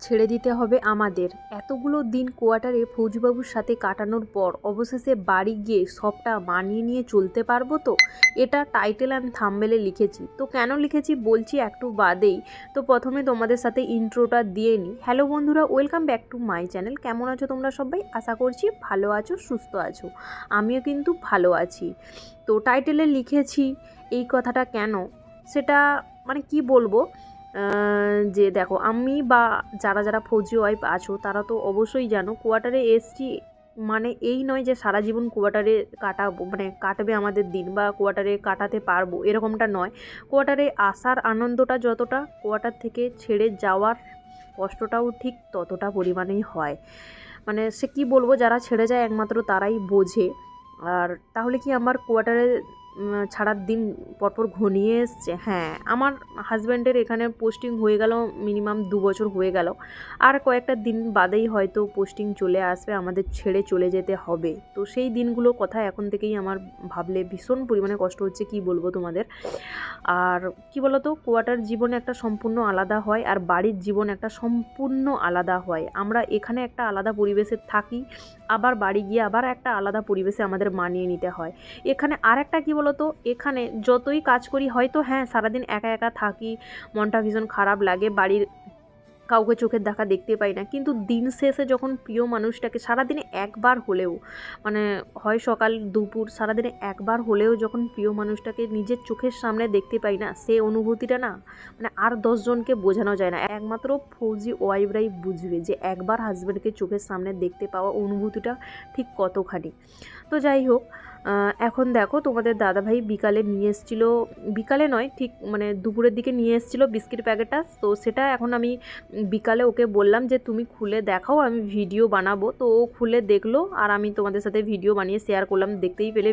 ছেড়ে দিতে হবে আমাদের। এতগুলো দিন কোয়ার্টারে ফৌজিবাবুর সাথে কাটানোর পর অবশেষে বাড়ি গিয়ে সবটা মানিয়ে নিয়ে চলতে পারব তো? এটা টাইটেল অ্যান্ড থাম্বেলে লিখেছি। তো কেন লিখেছি বলছি একটু বাদেই। তো প্রথমে তোমাদের সাথে ইন্ট্রোটা দিয়ে নিই। হ্যালো বন্ধুরা welcome back to my channel কেমন আছো তোমরা সবাই? আশা করছি ভালো আছো, সুস্থ আছো। আমিও কিন্তু ভালো আছি। তো টাইটেলে লিখেছি এই কথাটা কেন? সেটা মানে কি বলব? যে দেখো, আমি বা যারা যারা ফৌজি ওয়াইফ আছো, তারা তো অবশ্যই জানো কোয়ার্টারে এসছি মানে এই নয় যে সারা জীবন কোয়ার্টারে কাটাবো মানে কাটবে আমাদের দিন বা কোয়ার্টারে কাটাতে পারব, এরকমটা নয়। কোয়ার্টারে আসার আনন্দটা যতটা কোয়ার্টার থেকে ছেড়ে যাওয়ার কষ্টটাও ঠিক ততটা পরিমাণেই হয়। মানে সে কি বলব, যারা ছেড়ে যায় একমাত্র তারাই বোঝে। আর তাহলে কি আমার কোয়ার্টারে ছাড়ার দিন পরপর ঘনিয়ে এসছে। হ্যাঁ আমার হাজব্যান্ডের এখানে পোস্টিং হয়ে গেল মিনিমাম দু বছর হয়ে গেল। আর কয়েকটা দিন বাদেই হয়তো পোস্টিং চলে আসবে, আমাদের ছেড়ে চলে যেতে হবে। তো সেই দিনগুলো কথা এখন থেকেই আমার ভাবলে ভীষণ পরিমাণে কষ্ট হচ্ছে, কি বলব তোমাদের? আর কি বলতো কোয়ার্টার জীবনে একটা সম্পূর্ণ আলাদা হয় আর বাড়ির জীবন একটা সম্পূর্ণ আলাদা হয়। আমরা এখানে একটা আলাদা পরিবেশে থাকি, আবার বাড়ি গিয়ে আবার একটা আলাদা পরিবেশে আমাদের মানিয়ে নিতে হয়। এখানে আর একটা কী বলতো, এখানে যতই কাজ করি, হয়তো হ্যাঁ সারাদিন একা একা থাকি, মনটা ভীষণ খারাপ লাগে, বাড়ির কাউকে চোখের দেখা দেখতে পাই না। কিন্তু দিন শেষে যখন প্রিয় মানুষটাকে সারাদিনে একবার হলেও মানে হয় সকাল, দুপুর, সারাদিনে একবার হলেও যখন প্রিয় মানুষটাকে নিজের চোখের সামনে দেখতে পাই না, সে অনুভূতিটা না মানে আর দশজনকে বোঝানো যায় না। একমাত্র ফৌজি ওয়াইফরাই বুঝবে যে একবার হাজব্যান্ডকে চোখের সামনে দেখতে পাওয়া অনুভূতিটা ঠিক কতখানি। তো যাই হোক এখন দেখো তোমাদের দাদাভাই বিকালে নিয়ে এসেছিল, বিকালে নয়, ঠিক মানে দুপুরের দিকে নিয়ে এসেছিল বিস্কিট প্যাকেটটা। তো সেটা এখন আমি বিকালে ওকে বললাম যে, তুমি খুলে দেখাও, আমি ভিডিও বানাবো। তো ও খুলে দেখল আর আমি তোমাদের সাথে ভিডিও বানিয়ে শেয়ার করলাম। দেখতেই পেলে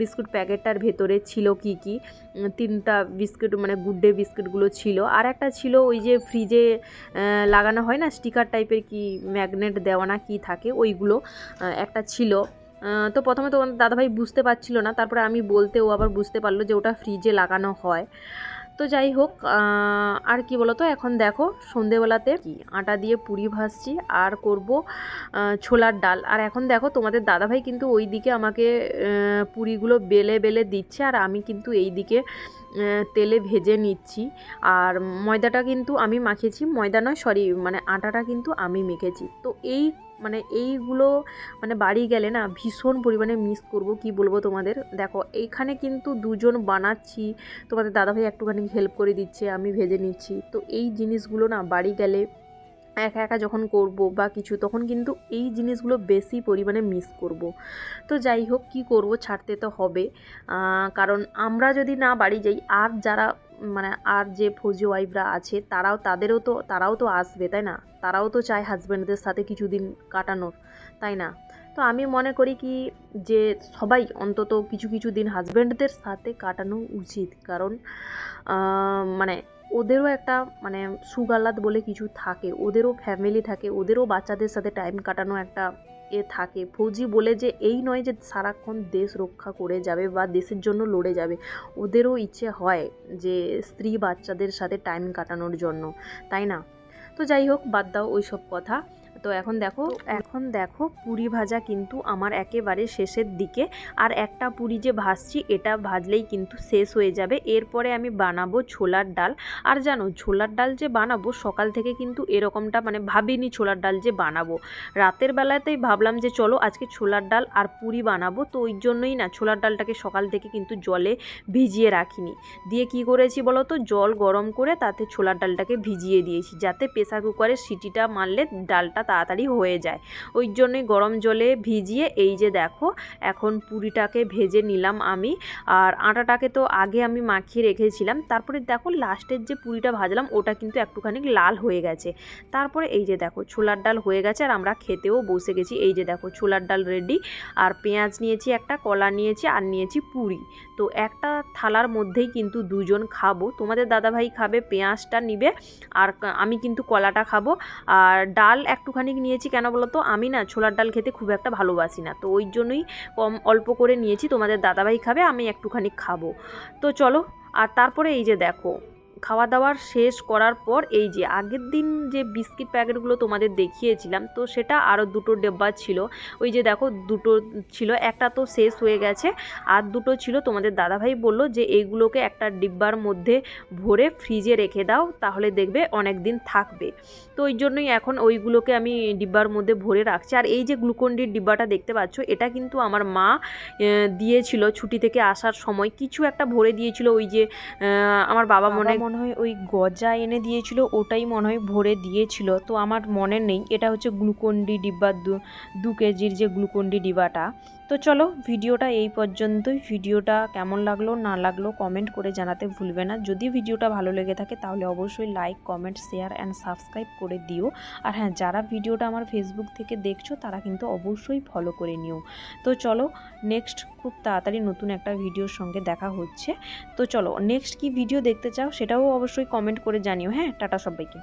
বিস্কুট প্যাকেটটার ভেতরে ছিল কি কি তিনটা বিস্কুট মানে গুড ডে বিস্কুটগুলো ছিল। আর একটা ছিল ওই যে ফ্রিজে লাগানো হয় না স্টিকার টাইপের কি ম্যাগনেট দেওয়া না কি থাকে, ওইগুলো একটা ছিল। তো প্রথমে তো দাদাভাই বুঝতে পারছিল না, তারপরে আমি বলতে ও আবার বুঝতে পারল যে ওটা ফ্রিজে লাগানো হয়। তো যাই হোক আর কি বলতো, এখন দেখো সন্ধেবেলাতে কি আটা দিয়ে পুরি ভাজছি, আর করব ছোলার ডাল। আর এখন দেখো তোমাদের দাদাভাই কিন্তু ওই দিকে আমাকে পুরিগুলো বেলে বেলে দিচ্ছে, আর আমি কিন্তু এই দিকে তেলে ভেজে নিচ্ছি। আর ময়দাটা কিন্তু আমি মাখিয়েছি, ময়দা নয়, সরি মানে আটাটা কিন্তু আমি মেখেছি। তো এই মানে এইগুলো মানে বাড়ি গেলে না ভীষণ পরিমাণে মিস করব, কি বলব তোমাদের? দেখো, এইখানে কিন্তু দুজন বানাচ্ছি, তোমাদের দাদাভাই একটুখানি হেল্প করে দিচ্ছে, আমি ভেজে নিচ্ছি। তো এই জিনিসগুলো না বাড়ি গেলে একা একা যখন করব বা কিছু, তখন কিন্তু এই জিনিসগুলো বেশি পরিমাণে মিস করব। তো যাই হোক, কি করব ছাড়তে তো হবে। কারণ আমরা যদি না বাড়ি যাই, আর যারা মানে আর যে ফৌজি ওয়াইফরা আছে, তারাও, তাদেরও তো, তারাও তো আসবে, তাই না? তারাও তো চায় হাজব্যান্ডদের সাথে কিছুদিন কাটানোর, তাই না? তো আমি মনে করি কি যে সবাই অন্তত কিছু কিছু দিন হাজব্যান্ডদের সাথে কাটানো উচিত। কারণ মানে ওদেরও একটা মানে সুগালাদ বলে কিছু থাকে, ওদেরও ফ্যামিলি থাকে, ওদেরও বাচ্চাদের সাথে টাইম কাটানো একটা এ থাকে। ফৌজি বলে যে এই নয় যে সারাক্ষণ দেশ রক্ষা করে যাবে বা দেশের জন্য লড়ে যাবে। ওদেরও ইচ্ছে হয় যে স্ত্রী বাচ্চাদের সাথে টাইম কাটানোর জন্য। তাই না? তো যাই হোক, বাদ দাও ওই সব কথা। তো এখন দেখো এখন দেখো পুরি ভাজা কিন্তু আমার একেবারে শেষের দিকে। আর একটা পুরি যে ভাজছি এটা ভাজলেই কিন্তু শেষ হয়ে যাবে। এরপরে আমি বানাবো ছোলার ডাল। আর জানো ছোলার ডাল যে বানাবো সকাল থেকে কিন্তু এরকমটা মানে ভাবিনি ছোলার ডাল যে বানাবো। রাতের বেলাতেই ভাবলাম যে চলো আজকে ছোলার ডাল আর পুরি বানাবো। তো ওই জন্যই না ছোলার ডালটাকে সকাল থেকে কিন্তু জলে ভিজিয়ে রাখিনি। দিয়ে কি করেছি বলো তো জল গরম করে তাতে ছোলার ডালটাকে ভিজিয়ে দিয়েছি। যাতে প্রেসার কুকারের সিটিটা মারলে ডালটা তাড়াতাড়ি হয়ে যায়। ওই জন্যই গরম জলে ভিজিয়ে এই যে দেখো, এখন পুরিটাকে ভেজে নিলাম আমি। আর আটাটাকে তো আগে আমি মাখিয়ে রেখেছিলাম। তারপরে দেখো লাস্টের যে পুরিটা ভাজলাম, ওটা কিন্তু একটুখানি লাল হয়ে গেছে। তারপরে এই যে দেখো, ছোলার ডাল হয়ে গেছে আর আমরা খেতেও বসে গেছি। এই যে দেখো, ছোলার ডাল রেডি আর পেঁয়াজ নিয়েছি একটা, কলা নিয়েছি আর নিয়েছি পুরি। তো একটা থালার মধ্যেই কিন্তু দুজন খাব। তোমাদের দাদাভাই খাবে, পেঁয়াজটা নিবে। আর আমি কিন্তু কলাটা খাব। আর ডাল একটুখানি নিয়েছি, কেন বলো তো আমি না ছোলার ডাল খেতে খুব একটা ভালোবাসি না। তো ওই জন্যই কম অল্প করে নিয়েছি। তোমাদের দাদাভাই খাবে, আমি একটুখানি খাব। তো চলো, আর তারপরে এই যে দেখো খাওয়া দাওয়ার শেষ করার পর এই যে আগের দিন যে বিস্কিট প্যাকেটগুলো তোমাদের দেখিয়েছিলাম, তো সেটা আরও দুটো ডিব্বা ছিল। ওই যে দেখো দুটো ছিল, একটা তো শেষ হয়ে গেছে, আর দুটো ছিল তোমাদের দাদাভাই বলল যে এইগুলোকে একটা ডিব্বার মধ্যে ভরে ফ্রিজে রেখে দাও, তাহলে দেখবে অনেক দিন থাকবে। তো ওই জন্যই এখন ওইগুলোকে আমি ডিব্বার মধ্যে ভরে রাখছি। আর এই যে গ্লুকন্ডির ডিব্বাটা দেখতে পাচ্ছ, এটা কিন্তু আমার মা দিয়েছিল ছুটি থেকে আসার সময়। কিছু একটা ভরে দিয়েছিল ওই যে আমার বাবা মনে মনে হয় ওই গজা এনে দিয়েছিল, ওটাই মনে হয় ভরে দিয়েছিল। তো আমার মনে নেই, এটা হচ্ছে গ্লুকন্ডি ডিব্বা দু কেজির যে গ্লুকন্ডি ডিব্বাটা। তো চলো ভিডিওটা এই পর্যন্তই। ভিডিওটা কেমন লাগল, না লাগল কমেন্ট করে জানাতে ভুলবে না। যদি ভিডিওটা ভালো লেগে থাকে তাহলে অবশ্যই like comment share and subscribe করে দিও। আর হ্যাঁ যারা ভিডিওটা আমার ফেসবুক থেকে দেখছ তারা কিন্তু অবশ্যই ফলো করে নিও। তো চলো নেক্সট খুব তাড়াতাড়ি নতুন একটা ভিডিওর সঙ্গে দেখা হচ্ছে। তো চলো নেক্সট কি ভিডিও দেখতে চাও সেটাও অবশ্যই কমেন্ট করে জানিও। হ্যাঁ টাটা সবাইকে।